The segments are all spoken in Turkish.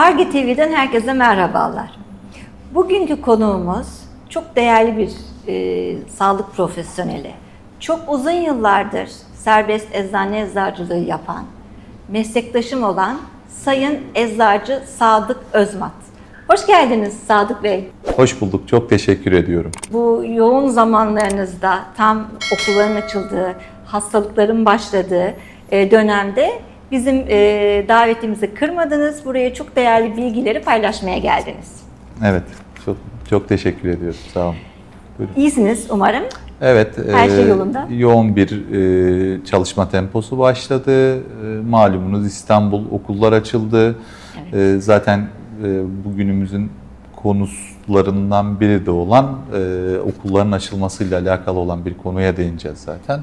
Arge TV'den herkese merhabalar. Bugünkü konuğumuz çok değerli bir e, sağlık profesyoneli. Çok uzun yıllardır serbest eczane eczacılığı yapan, meslektaşım olan Sayın Eczacı Sadık Özmat. Hoş geldiniz Sadık Bey. Hoş bulduk. Çok teşekkür ediyorum. Bu yoğun zamanlarınızda tam okulların açıldığı, hastalıkların başladığı e, dönemde bizim e, davetimizi kırmadınız. Buraya çok değerli bilgileri paylaşmaya geldiniz. Evet. Çok çok teşekkür ediyorum. Sağ olun. Buyurun. İyisiniz umarım. Evet. Her şey e, yolunda. Yoğun bir e, çalışma temposu başladı. E, malumunuz İstanbul okullar açıldı. E, zaten e, bugünümüzün konularından biri de olan e, okulların açılmasıyla alakalı olan bir konuya değineceğiz zaten.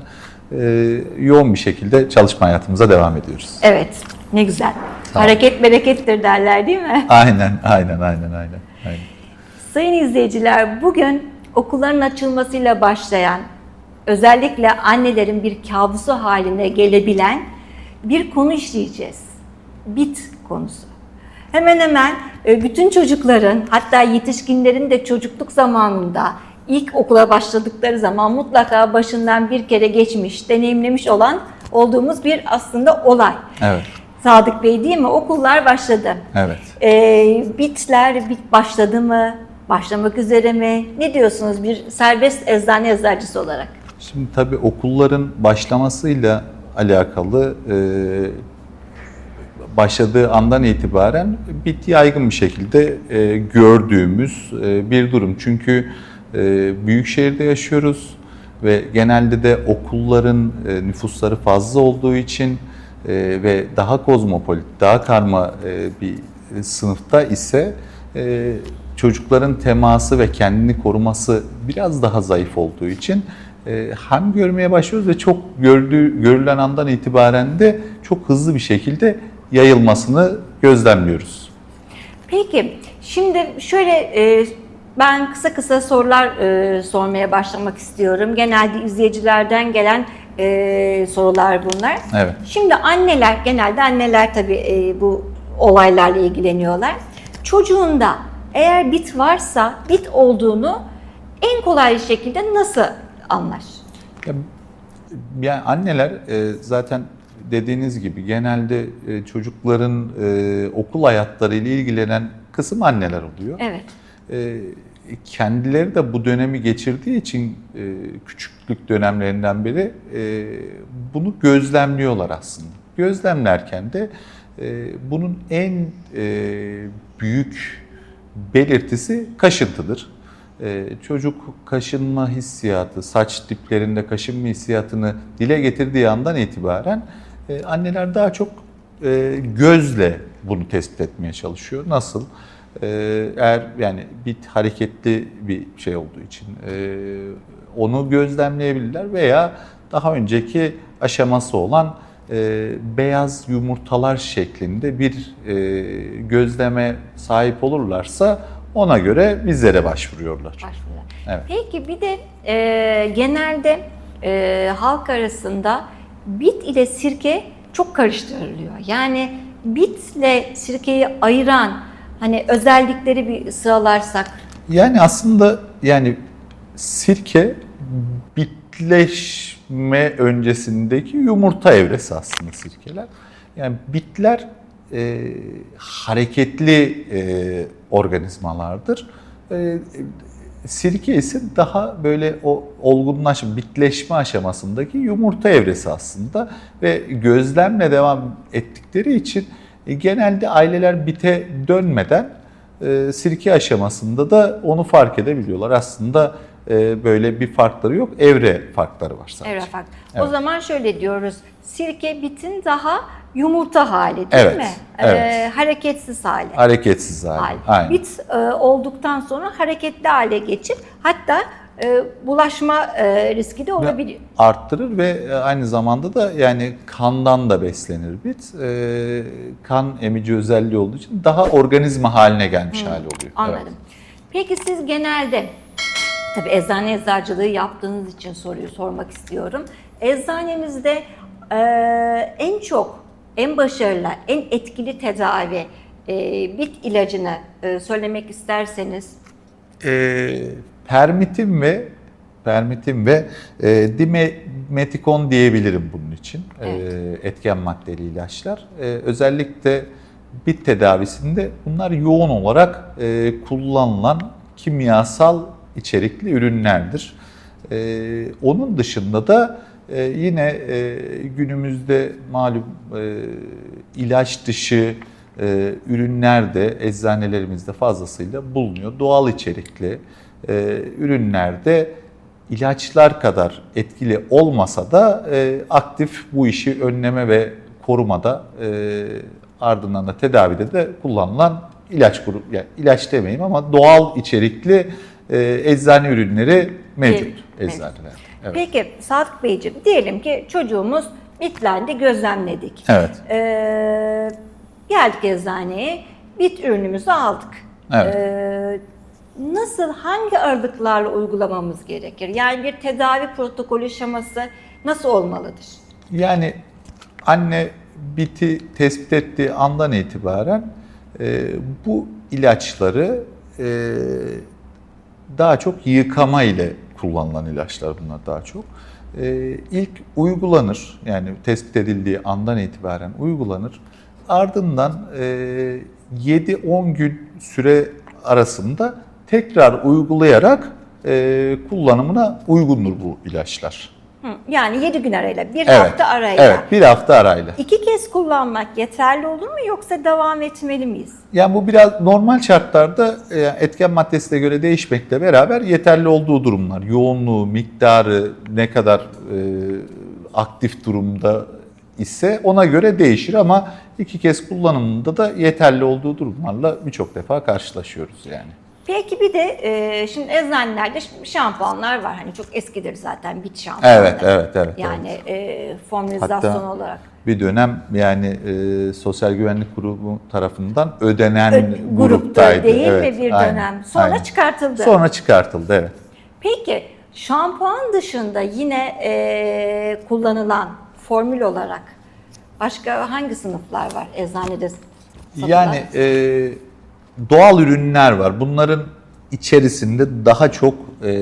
E, yoğun bir şekilde çalışma hayatımıza devam ediyoruz. Evet, ne güzel. Sağ. Hareket berekettir derler değil mi? Aynen, aynen, aynen, aynen. aynen. Sayın izleyiciler, bugün okulların açılmasıyla başlayan, özellikle annelerin bir kabusu haline gelebilen bir konu işleyeceğiz. Bit konusu. Hemen hemen e, bütün çocukların, hatta yetişkinlerin de çocukluk zamanında ilk okula başladıkları zaman mutlaka başından bir kere geçmiş, deneyimlemiş olan olduğumuz bir aslında olay. Evet, Sadık Bey değil mi? Okullar başladı. evet. Ee, bitler bit başladı mı? Başlamak üzere mi? Ne diyorsunuz bir serbest eczane eczacısı olarak? Şimdi tabii okulların başlamasıyla alakalı e, başladığı andan itibaren bit yaygın bir şekilde e, gördüğümüz e, bir durum. Çünkü e, büyük şehirde yaşıyoruz ve genelde de okulların e, nüfusları fazla olduğu için e, ve daha kozmopolit, daha karma e, bir sınıfta ise çocukların teması ve kendini koruması biraz daha zayıf olduğu için hem görmeye başlıyoruz ve çok gördüğü, görülen andan itibaren de çok hızlı bir şekilde yayılmasını gözlemliyoruz. Peki şimdi şöyle e, ben kısa kısa sorular e, sormaya başlamak istiyorum. Genelde izleyicilerden gelen e, sorular bunlar. Evet. Şimdi anneler, genelde anneler tabii e, bu olaylarla ilgileniyorlar. Çocuğunda eğer bit varsa bit olduğunu en kolay şekilde nasıl anlar? Ya, yani anneler e, zaten dediğiniz gibi genelde e, çocukların e, okul hayatlarıyla ilgilenen kısım anneler oluyor. Evet. E, kendileri de bu dönemi geçirdiği için e, küçüklük dönemlerinden beri e, bunu gözlemliyorlar aslında. Gözlemlerken de e, bunun en e, büyük belirtisi kaşıntıdır. E, çocuk kaşınma hissiyatı, saç diplerinde kaşınma hissiyatını dile getirdiği andan itibaren e, anneler daha çok e, gözle bunu tespit etmeye çalışıyor. Nasıl? E, eğer yani bir hareketli bir şey olduğu için e, onu gözlemleyebilirler veya daha önceki aşaması olan e, beyaz yumurtalar şeklinde bir e, gözleme sahip olurlarsa ona göre bizlere başvuruyorlar. Başvurular. Evet. Peki bir de e, genelde e, halk arasında bit ile sirke çok karıştırılıyor. Yani bitle sirkeyi ayıran hani özellikleri bir sıralarsak Yani aslında yani sirke bitleşme öncesindeki yumurta evresi aslında sirkeler. Yani bitler e, hareketli e, organizmalardır. E, sirke ise daha böyle o olgunlaşma, bitleşme aşamasındaki yumurta evresi aslında ve gözlemle devam ettikleri için genelde aileler bite dönmeden e, sirke aşamasında da onu fark edebiliyorlar. Aslında e, böyle bir farkları yok, evre farkları var sadece. evre farklı. O Evet. zaman şöyle diyoruz. Sirke bitin daha yumurta hali değil Evet, mi? evet. E, hareketsiz hali. Hareketsiz hali. hal. Aynen. Bit e, olduktan sonra hareketli hale geçip hatta e, bulaşma e, riski de olabiliyor. arttırır ve e, aynı zamanda da yani kandan da beslenir bit. E, kan emici özelliği olduğu için daha organizma haline gelmiş hali oluyor. Anladım. Evet. Peki siz genelde tabii eczane eczacılığı yaptığınız için soruyu sormak istiyorum. Eczanenizde e, en çok, en başarılı, en etkili tedavi e, bit ilacını e, söylemek isterseniz. e, permitin ve permitin ve e, dimetikon diyebilirim bunun için. E, etken maddeli ilaçlar. E, özellikle bit tedavisinde bunlar yoğun olarak e, kullanılan kimyasal içerikli ürünlerdir. E, onun dışında da e, yine e, günümüzde malum e, ilaç dışı e, ürünler de eczanelerimizde fazlasıyla bulunuyor. Doğal içerikli e, ürünlerde ilaçlar kadar etkili olmasa da e, aktif bu işi önleme ve korumada e, ardından da tedavide de kullanılan ilaç grubu, yani ilaç demeyeyim ama doğal içerikli e, eczane ürünleri mevcut Mevcut, eczanelerde. Evet. Peki Sadık Beyciğim diyelim ki çocuğumuz bitlendi gözlemledik. Evet. Ee, geldik eczaneye bit ürünümüzü aldık. Evet. Ee, nasıl hangi aralıklarla uygulamamız gerekir? Yani bir tedavi protokolü şeması nasıl olmalıdır? Yani anne biti tespit ettiği andan itibaren e, bu ilaçları e, daha çok yıkama ile kullanılan ilaçlar bunlar daha çok. E, ilk uygulanır yani tespit edildiği andan itibaren uygulanır. Ardından e, 7-10 gün süre arasında tekrar uygulayarak e, kullanımına uygundur bu ilaçlar. Hı, yani 7 gün arayla, bir hafta arayla. Evet, bir hafta arayla. İki kez kullanmak yeterli olur mu yoksa devam etmeli miyiz? Yani bu biraz normal şartlarda e, etken maddesine göre değişmekle beraber yeterli olduğu durumlar. Yoğunluğu, miktarı ne kadar e, aktif durumda ise ona göre değişir ama iki kez kullanımında da yeterli olduğu durumlarla birçok defa karşılaşıyoruz yani. Peki bir de e, şimdi eczanelerde şimdi şampuanlar var. Hani çok eskidir zaten bit şampuanı. Evet, evet, evet. Yani e, formülizasyon Hatta olarak. Bir dönem yani e, Sosyal Güvenlik Kurumu tarafından ödenen Ö- grupta gruptaydı. değil Evet, mi bir aynen, dönem? Sonra aynen. çıkartıldı. Sonra çıkartıldı evet. Peki şampuan dışında yine e, kullanılan formül olarak başka hangi sınıflar var eczanede satılan? Yani e, doğal ürünler var. Bunların içerisinde daha çok e,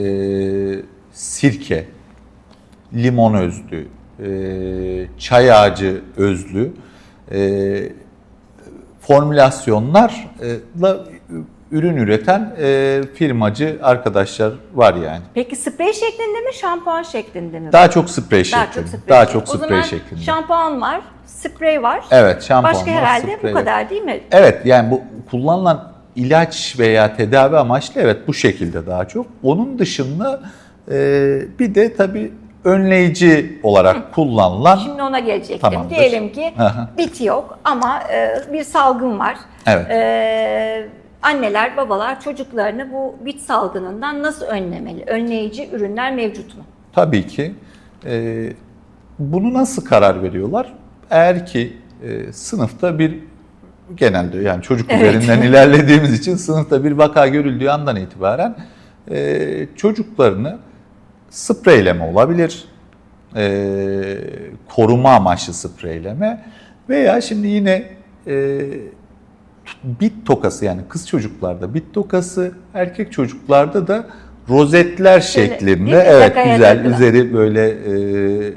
sirke, limon özlü, e, çay ağacı özlü e, formülasyonlarla ürün üreten e, firmacı arkadaşlar var yani. Peki sprey şeklinde mi şampuan şeklinde mi? Daha çok sprey Daha şeklinde. çok sprey. Daha çok O sprey zaman şeklinde. şampuan var, sprey var. Evet, şampuan Başka var, herhalde sprey bu var. kadar değil mi? Evet yani bu kullanılan ilaç veya tedavi amaçlı evet bu şekilde daha çok. Onun dışında e, bir de tabii önleyici olarak kullanılan Şimdi ona gelecektim. Tamamdır. Diyelim ki Hı hı. bit yok ama e, bir salgın var. Evet. E, anneler, babalar çocuklarını bu bit salgınından nasıl önlemeli? Önleyici ürünler mevcut mu? tabii ki e, bunu nasıl karar veriyorlar? Eğer ki e, sınıfta bir genelde yani çocuk Evet. üzerinden ilerlediğimiz için sınıfta bir vaka görüldüğü andan itibaren e, çocuklarını spreyleme olabilir. e, koruma amaçlı spreyleme veya şimdi yine e, bit tokası yani kız çocuklarda bit tokası, erkek çocuklarda da rozetler Şöyle, şeklinde evet Takaya güzel takılan. üzeri böyle e,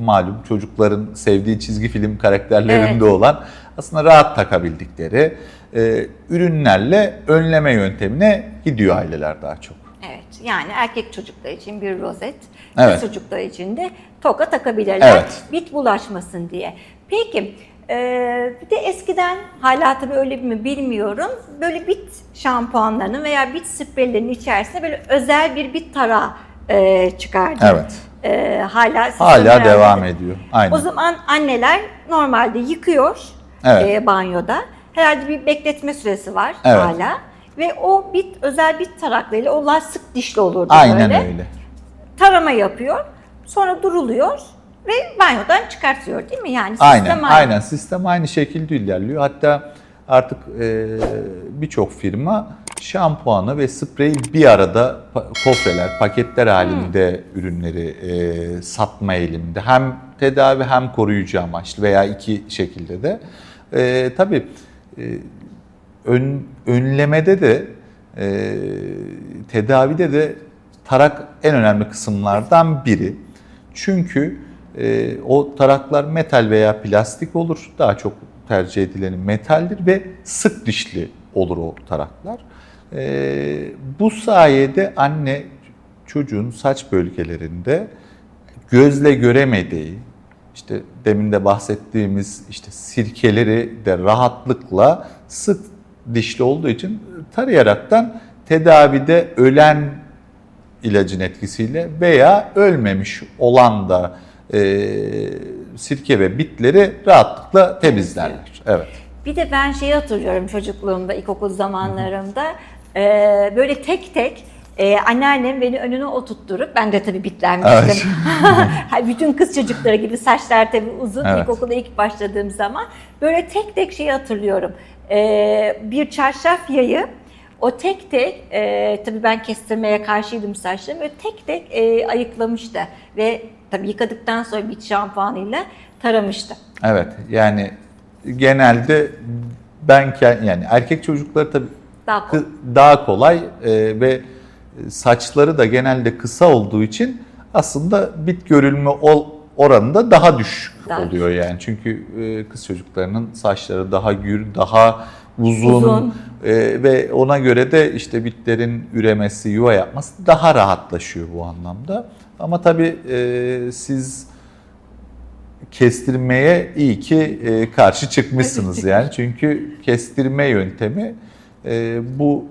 malum çocukların sevdiği çizgi film karakterlerinde Evet. olan aslında rahat takabildikleri e, ürünlerle önleme yöntemine gidiyor aileler daha çok. Evet. Yani erkek çocuklar için bir rozet, Evet. kız çocuklar için de toka takabilirler. Evet. Bit bulaşmasın diye. Peki e, bir de eskiden hala tabii öyle mi bilmiyorum. Böyle bit şampuanlarının veya bit spreylerinin içerisinde böyle özel bir bit tarağı e, çıkardı. Evet. E, hala Hala devam de. ediyor. Aynen. O zaman anneler normalde yıkıyor Evet. e, banyoda. Herhalde bir bekletme süresi var Evet. hala. Ve o bit özel bit taraklarıyla o lastik dişli olurdu Aynen böyle. öyle. Tarama yapıyor. Sonra duruluyor ve banyodan çıkartıyor değil mi? Yani sistem Aynen, aynı. aynen. Sistem aynı şekilde ilerliyor. Hatta artık e, birçok firma şampuanı ve spreyi bir arada kofreler, paketler halinde ürünleri e, satma eğiliminde. Hem tedavi hem koruyucu amaçlı veya iki şekilde de. E, tabii e, ön, önlemede de e, tedavide de tarak en önemli kısımlardan biri. Çünkü e, o taraklar metal veya plastik olur. Daha çok tercih edileni metaldir ve sık dişli olur o taraklar. E, bu sayede anne çocuğun saç bölgelerinde gözle göremediği, işte demin de bahsettiğimiz işte sirkeleri de rahatlıkla sık dişli olduğu için tarayaraktan tedavide ölen ilacın etkisiyle veya ölmemiş olan da e, sirke ve bitleri rahatlıkla temizlerler. Evet. Bir de ben şeyi hatırlıyorum çocukluğumda, ilkokul zamanlarımda. Ee, böyle tek tek e, anneannem beni önüne oturtturup, ben de tabii bitlenmiştim. Ha, Bütün kız çocukları gibi saçlar tabii uzun. Evet. İlkokula ilk başladığım zaman böyle tek tek şeyi hatırlıyorum. Ee, bir çarşaf yayı, o tek tek, e, tabii ben kestirmeye karşıydım saçlarımı, böyle tek tek e, ayıklamıştı. Ve tabii yıkadıktan sonra bir şampuanıyla taramıştı. Evet. Yani genelde ben yani erkek çocukları tabii Daha kolay. daha kolay e, ve saçları da genelde kısa olduğu için aslında bit görülme ol, oranı da daha düşük Daha oluyor yani. Çünkü e, kız çocuklarının saçları daha gür, daha uzun, Uzun. e, ve ona göre de işte bitlerin üremesi, yuva yapması daha rahatlaşıyor bu anlamda. Ama tabii e, siz kestirmeye iyi ki e, karşı çıkmışsınız yani. Çünkü kestirme yöntemi e, bu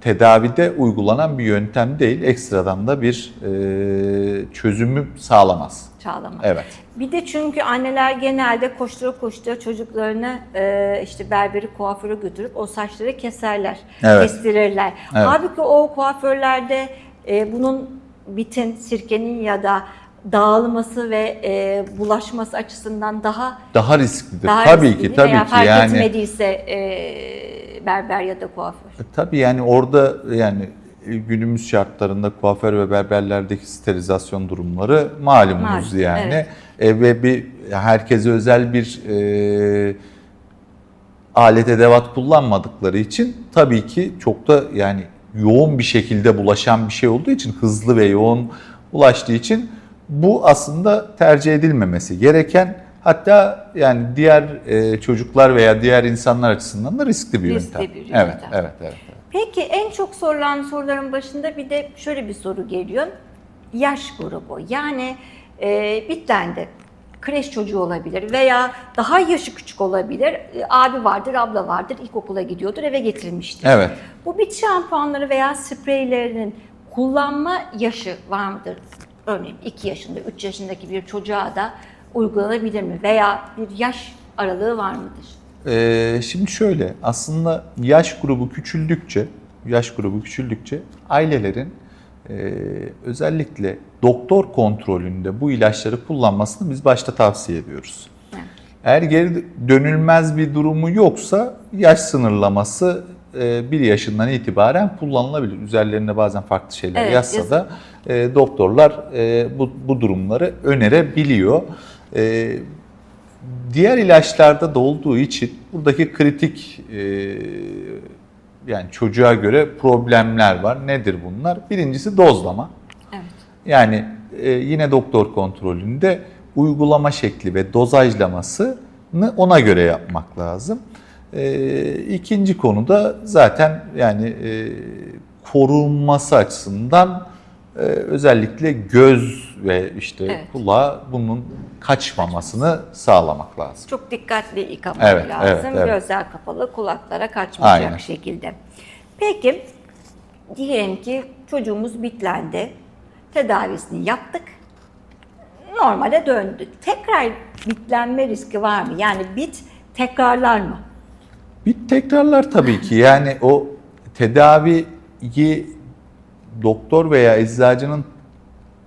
tedavide uygulanan bir yöntem değil. Ekstradan da bir e, çözümü sağlamaz. Çağlama. Evet. Bir de çünkü anneler genelde koştura koştura çocuklarını e, işte berberi kuaföre götürüp o saçları keserler, Evet. kestirirler. Evet. Halbuki o kuaförlerde e, bunun bitin, sirkenin ya da dağılması ve e, bulaşması açısından daha Daha risklidir. daha tabii riskli ki, tabii veya ki. fark Yani etmediyse e, berber ya da kuaför. Tabii yani orada yani günümüz şartlarında kuaför ve berberlerdeki sterilizasyon durumları malumunuz Malum, yani. evet. E, ve bir herkese özel bir e, alet edevat kullanmadıkları için tabii ki çok da yani yoğun bir şekilde bulaşan bir şey olduğu için hızlı ve yoğun ulaştığı için bu aslında tercih edilmemesi gereken hatta yani diğer e, çocuklar veya diğer insanlar açısından da riskli bir Riskli yöntem. bir Evet, yöntem. evet, evet. evet. Peki en çok sorulan soruların başında bir de şöyle bir soru geliyor. Yaş grubu yani e, bitlendi. Kreş çocuğu olabilir veya daha yaşı küçük olabilir. E, abi vardır, abla vardır, ilkokula gidiyordur, eve getirmiştir. Evet. Bu bit şampuanları veya spreylerinin kullanma yaşı var mıdır? Örneğin 2 yaşında, 3 yaşındaki bir çocuğa da uygulanabilir mi? Veya bir yaş aralığı var mıdır? Ee, şimdi şöyle aslında yaş grubu küçüldükçe yaş grubu küçüldükçe ailelerin e, özellikle doktor kontrolünde bu ilaçları kullanmasını biz başta tavsiye ediyoruz. Evet. Eğer geri dönülmez bir durumu yoksa yaş sınırlaması e, bir yaşından itibaren kullanılabilir. Üzerlerinde bazen farklı şeyler Evet, yazsa yazın. da e, doktorlar e, bu, bu durumları önerebiliyor. E, Diğer ilaçlarda da olduğu için buradaki kritik e, yani çocuğa göre problemler var. Nedir bunlar? Birincisi dozlama. Evet. Yani e, yine doktor kontrolünde uygulama şekli ve dozajlamasını ona göre yapmak lazım. E, ikinci konu da zaten yani e, korunması açısından özellikle göz ve işte Evet. kulağa bunun kaçmamasını sağlamak lazım. Çok dikkatli yıkamak Evet, lazım. evet, evet. Gözler kapalı, kulaklara kaçmayacak Aynen. şekilde. Peki, diyelim ki çocuğumuz bitlendi. Tedavisini yaptık. Normale döndü. Tekrar bitlenme riski var mı? Yani bit tekrarlar mı? Bir tekrarlar tabii ki. Yani o tedaviyi doktor veya eczacının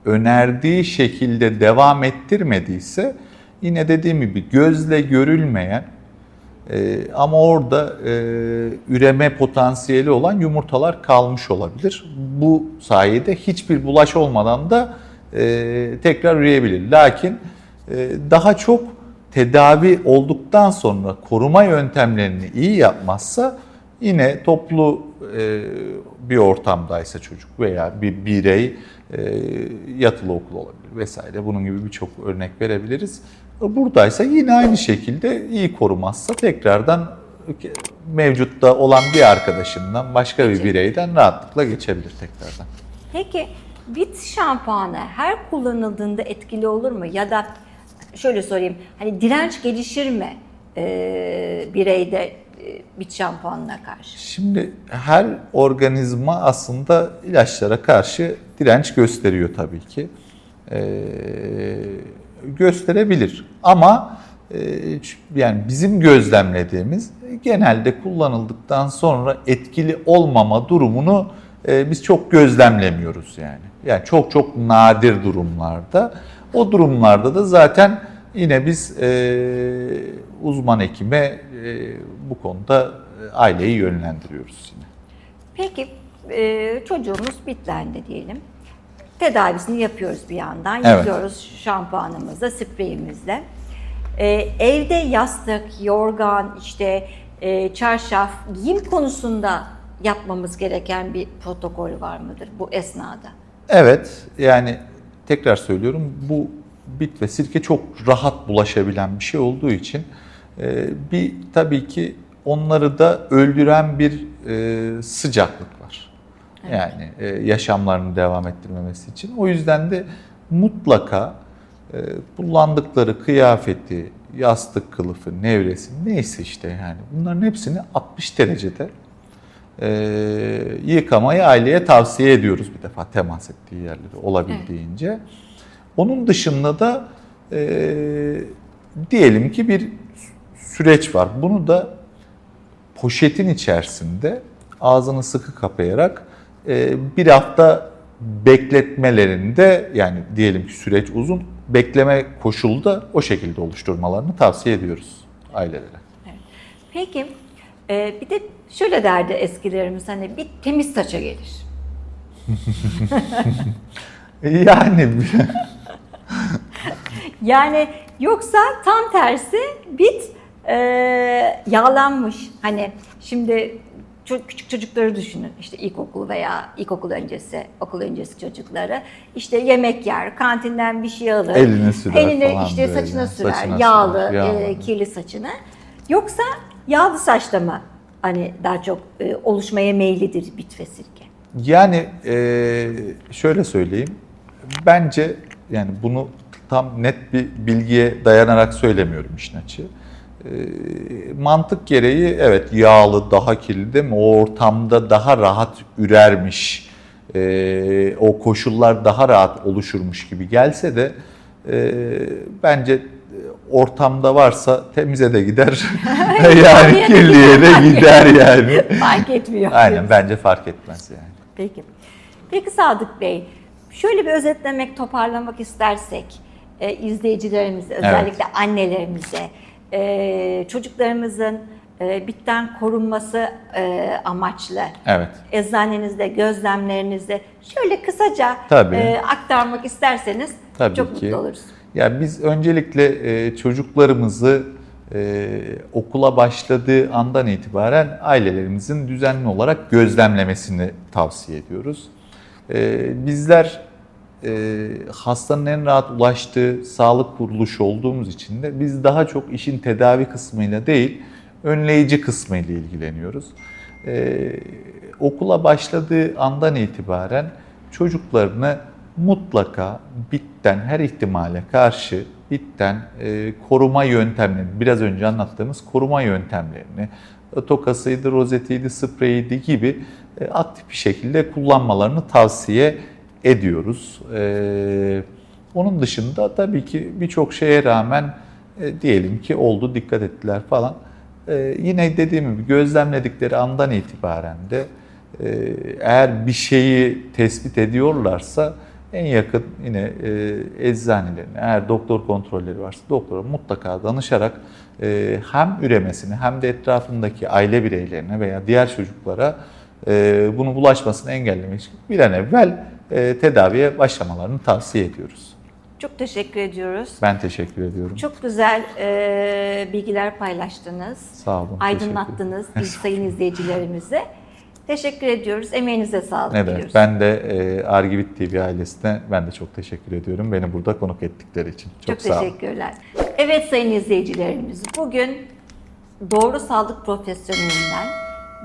önerdiği şekilde devam ettirmediyse yine dediğim gibi gözle görülmeyen e, ama orada e, üreme potansiyeli olan yumurtalar kalmış olabilir. Bu sayede hiçbir bulaş olmadan da e, tekrar üreyebilir. Lakin e, daha çok tedavi olduktan sonra koruma yöntemlerini iyi yapmazsa yine toplu e, bir ortamdaysa çocuk veya bir birey e, yatılı okul olabilir vesaire. Bunun gibi birçok örnek verebiliriz. Buradaysa yine aynı şekilde iyi korumazsa tekrardan mevcutta olan bir arkadaşından başka bir bireyden rahatlıkla geçebilir tekrardan. Peki bit şampuanı her kullanıldığında etkili olur mu? Ya da şöyle sorayım, hani direnç gelişir mi e, bireyde bit şampuanına karşı? Şimdi her organizma aslında ilaçlara karşı direnç gösteriyor tabii ki. Ee, gösterebilir ama e, yani bizim gözlemlediğimiz genelde kullanıldıktan sonra etkili olmama durumunu e, biz çok gözlemlemiyoruz yani. Yani çok çok nadir durumlarda. O durumlarda da zaten yine biz e, uzman hekime e, bu konuda e, aileyi yönlendiriyoruz yine. Peki e, çocuğumuz bitlendi diyelim. Tedavisini yapıyoruz bir yandan. Evet. Yıkıyoruz şampuanımızla, spreyimizle. E, evde yastık, yorgan, işte e, çarşaf, giyim konusunda yapmamız gereken bir protokol var mıdır bu esnada? Evet, yani tekrar söylüyorum bu bit ve sirke çok rahat bulaşabilen bir şey olduğu için bir tabii ki onları da öldüren bir e, sıcaklık var. Yani e, yaşamlarını devam ettirmemesi için. O yüzden de mutlaka e, kullandıkları kıyafeti, yastık kılıfı, nevresi neyse işte yani bunların hepsini 60 derecede e, yıkamayı aileye tavsiye ediyoruz bir defa temas ettiği yerleri olabildiğince. Onun dışında da e, diyelim ki bir süreç var. Bunu da poşetin içerisinde ağzını sıkı kapayarak e, bir hafta bekletmelerinde yani diyelim ki süreç uzun bekleme koşulu da o şekilde oluşturmalarını tavsiye ediyoruz ailelere. Peki e, bir de şöyle derdi eskilerimiz hani bir temiz saça gelir. Yani Yani yoksa tam tersi bit e, yağlanmış. Hani şimdi çok küçük çocukları düşünün. İşte ilkokul veya ilkokul öncesi, okul öncesi çocukları. İşte yemek yer, kantinden bir şey alır. Eline sürer Eline falan işte böyle. saçına sürer, Saçına yağlı, sürer, yağlı. e, kirli saçını. Yoksa yağlı saçta mı hani daha çok e, oluşmaya meyillidir bit ve sirke? Yani eee, şöyle söyleyeyim. Bence yani bunu tam net bir bilgiye dayanarak söylemiyorum işin açığı. Eee, mantık gereği evet yağlı, daha kirli değil mi? O ortamda daha rahat ürermiş, eee, o koşullar daha rahat oluşurmuş gibi gelse de eee, bence ortamda varsa temize de gider. yani kirliye de gider yani. Fark etmiyor. Aynen bence fark etmez yani. Peki. Peki Sadık Bey, şöyle bir özetlemek, toparlamak istersek e, izleyicilerimize, özellikle annelerimize, e, çocuklarımızın e, bitten korunması e, amaçlı Evet. eczanenizde, gözlemlerinizde şöyle kısaca Tabii. e, aktarmak isterseniz Tabii çok ki. mutlu oluruz. Ya biz öncelikle e, çocuklarımızı e, okula başladığı andan itibaren ailelerimizin düzenli olarak gözlemlemesini tavsiye ediyoruz. E, bizler e, hastanın en rahat ulaştığı sağlık kuruluşu olduğumuz için de biz daha çok işin tedavi kısmıyla değil, önleyici kısmıyla ilgileniyoruz. E, okula başladığı andan itibaren çocuklarını mutlaka bitten her ihtimale karşı bitten e, koruma yöntemlerini, biraz önce anlattığımız koruma yöntemlerini, tokasıydı, rozetiydi, spreyiydi gibi e, aktif bir şekilde kullanmalarını tavsiye. E, onun dışında tabii ki birçok şeye rağmen e, diyelim ki oldu, dikkat ettiler falan. E, yine dediğim gibi gözlemledikleri andan itibaren de e, eğer bir şeyi tespit ediyorlarsa en yakın yine e, eczanelerine eğer doktor kontrolleri varsa doktora mutlaka danışarak e, hem üremesini hem de etrafındaki aile bireylerine veya diğer çocuklara e, bunu bulaşmasını engellemek için bir an evvel e, tedaviye başlamalarını tavsiye ediyoruz. Çok teşekkür ediyoruz. Ben teşekkür ediyorum. Çok güzel e, bilgiler paylaştınız. Sağ olun. Aydınlattınız biz sayın izleyicilerimize. Teşekkür ediyoruz. Emeğinize sağlık diliyoruz. demek. Ben de e, Argivit TV ailesine ben de çok teşekkür ediyorum. Beni burada konuk ettikleri için. Çok, Çok sağ olun. teşekkürler. Evet sayın izleyicilerimiz, bugün doğru sağlık profesyonelinden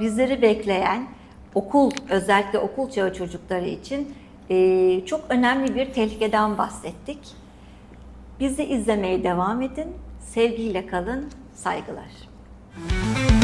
bizleri bekleyen okul, özellikle okul çağı çocukları için e, çok önemli bir tehlikeden bahsettik. Bizi izlemeye devam edin. Sevgiyle kalın. Saygılar. Müzik